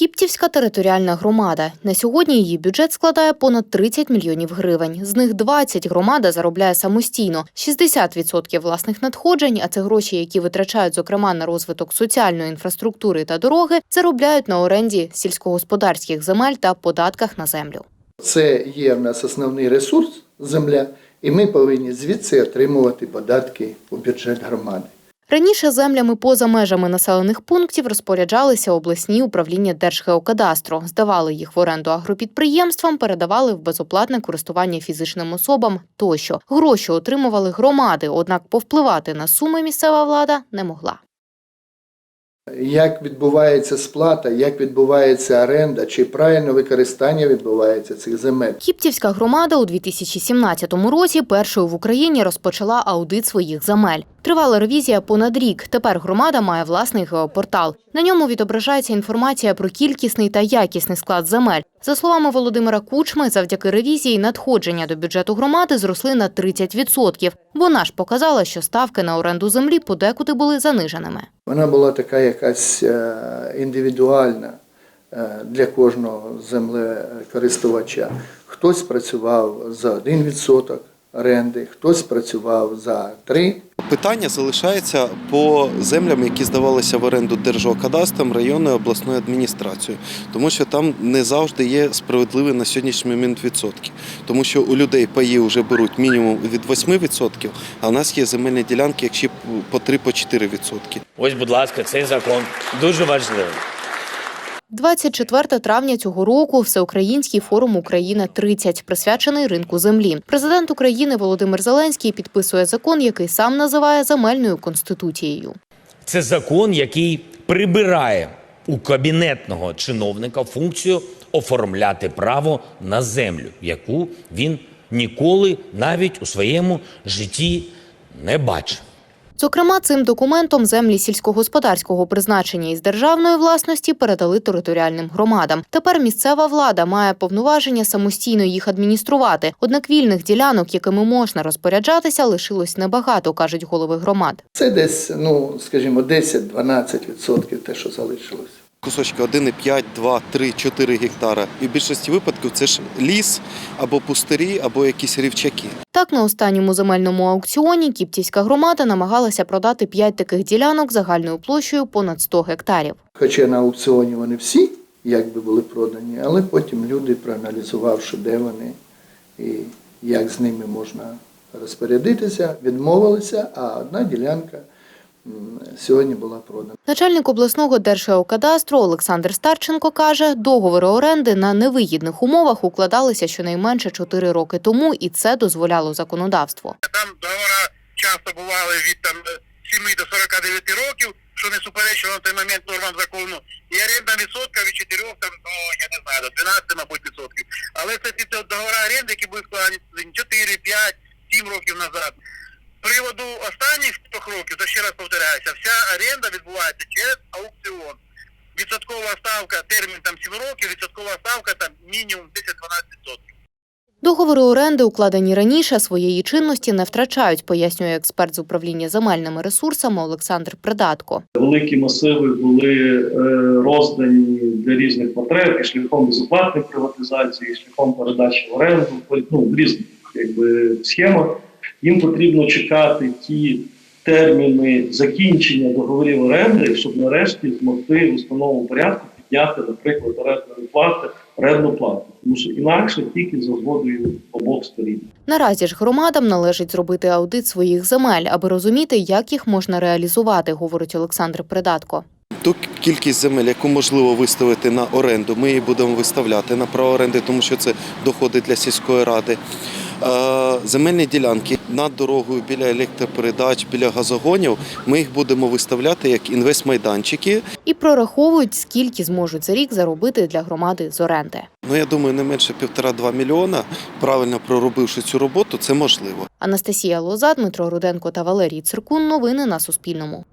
Кіптівська територіальна громада. На сьогодні її бюджет складає понад 30 мільйонів гривень. З них 20 громада заробляє самостійно, 60% власних надходжень, а це гроші, які витрачають, зокрема, на розвиток соціальної інфраструктури та дороги, заробляють на оренді сільськогосподарських земель та податках на землю. Це є в нас основний ресурс земля, і ми повинні звідси отримувати податки у бюджет громади. Раніше землями поза межами населених пунктів розпоряджалися обласні управління Держгеокадастру, здавали їх в оренду агропідприємствам, передавали в безоплатне користування фізичним особам тощо. Гроші отримували громади, однак повпливати на суми місцева влада не могла. Як відбувається сплата, як відбувається оренда, чи правильне використання відбувається цих земель. Кіптівська громада у 2017 році першою в Україні розпочала аудит своїх земель. Тривала ревізія понад рік. Тепер громада має власний геопортал. На ньому відображається інформація про кількісний та якісний склад земель. За словами Володимира Кучми, завдяки ревізії надходження до бюджету громади зросли на 30%. Вона ж показала, що ставки на оренду землі подекуди були заниженими. Вона була така якась е, індивідуальна е, для кожного землекористувача. Хтось працював за 1% оренди, хтось працював за 3%. Питання залишається по землям, які здавалися в оренду Держгеокадастром районною обласною адміністрацією, тому що там не завжди є справедливі на сьогоднішній момент відсотки. Тому що у людей паї вже беруть мінімум від 8%, а у нас є земельні ділянки, якщо по 3-4%. Ось, будь ласка, цей закон дуже важливий. 24 травня цього року Всеукраїнський форум Україна 30 присвячений ринку землі. Президент України Володимир Зеленський підписує закон, який сам називає земельною конституцією. Це закон, який прибирає у кабінетного чиновника функцію оформляти право на землю, яку він ніколи навіть у своєму житті не бачив. Зокрема, цим документом землі сільськогосподарського призначення із державної власності передали територіальним громадам. Тепер місцева влада має повноваження самостійно їх адмініструвати. Однак вільних ділянок, якими можна розпоряджатися, лишилось небагато, кажуть голови громад. Це десь, ну, скажімо, 10-12% те, що залишилось. Кусочки 1,5, 2, 3, 4 гектара. І в більшості випадків це ж ліс або пустирі, або якісь рівчаки. Так, на останньому земельному аукціоні Кіптівська громада намагалася продати п'ять таких ділянок загальною площею понад 100 гектарів. Хоча на аукціоні вони всі якби були продані, але потім люди, проаналізувавши, де вони і як з ними можна розпорядитися, відмовилися, а одна ділянка сьогодні була продана. Начальник обласного держгеокадастру Олександр Старченко каже, договори оренди на невигідних умовах укладалися щонайменше 4 роки тому, і це дозволяло законодавство. Там договори часто бували від там 7 до 49 років, що не суперечило на той момент нормам закону. І орендна відсотка від 4 там до я не знаю, до 12, мабуть, відсотків. Але це ті договори оренди, які були складені 4, 5, 7 років назад. Приводу останніх трьох років, то ще раз повторяюся, вся оренда відбувається через аукціон. Відсоткова ставка, термін там 7 років, відсоткова ставка там мінімум 10-12 відсотків. Договори оренди, укладені раніше, своєї чинності не втрачають, пояснює експерт з управління земельними ресурсами Олександр Придатко. великі масиви були е, роздані для різних потреб і шляхом безоплатної приватизації, і шляхом передачі в оренду, ну, в різних якби, схемах. Їм потрібно чекати ті терміни закінчення договорів оренди, щоб нарешті змогти в установленому порядку підняти, наприклад, орендної плати, орендну плату. Тому що інакше тільки за згодою обох сторін. Наразі ж громадам належить зробити аудит своїх земель, аби розуміти, як їх можна реалізувати, говорить Олександр Придатко. Ту кількість земель, яку можливо виставити на оренду, ми її будемо виставляти на право оренди, тому що це доходи для сільської ради. Земельні ділянки над дорогою біля електропередач, біля газогонів. Ми їх будемо виставляти як інвестмайданчики. І прораховують, скільки зможуть за рік заробити для громади з оренди. Ну я думаю, не менше півтора-два мільйона. Правильно проробивши цю роботу, це можливо. Анастасія Лоза, Дмитро Руденко та Валерій Циркун. Новини на Суспільному.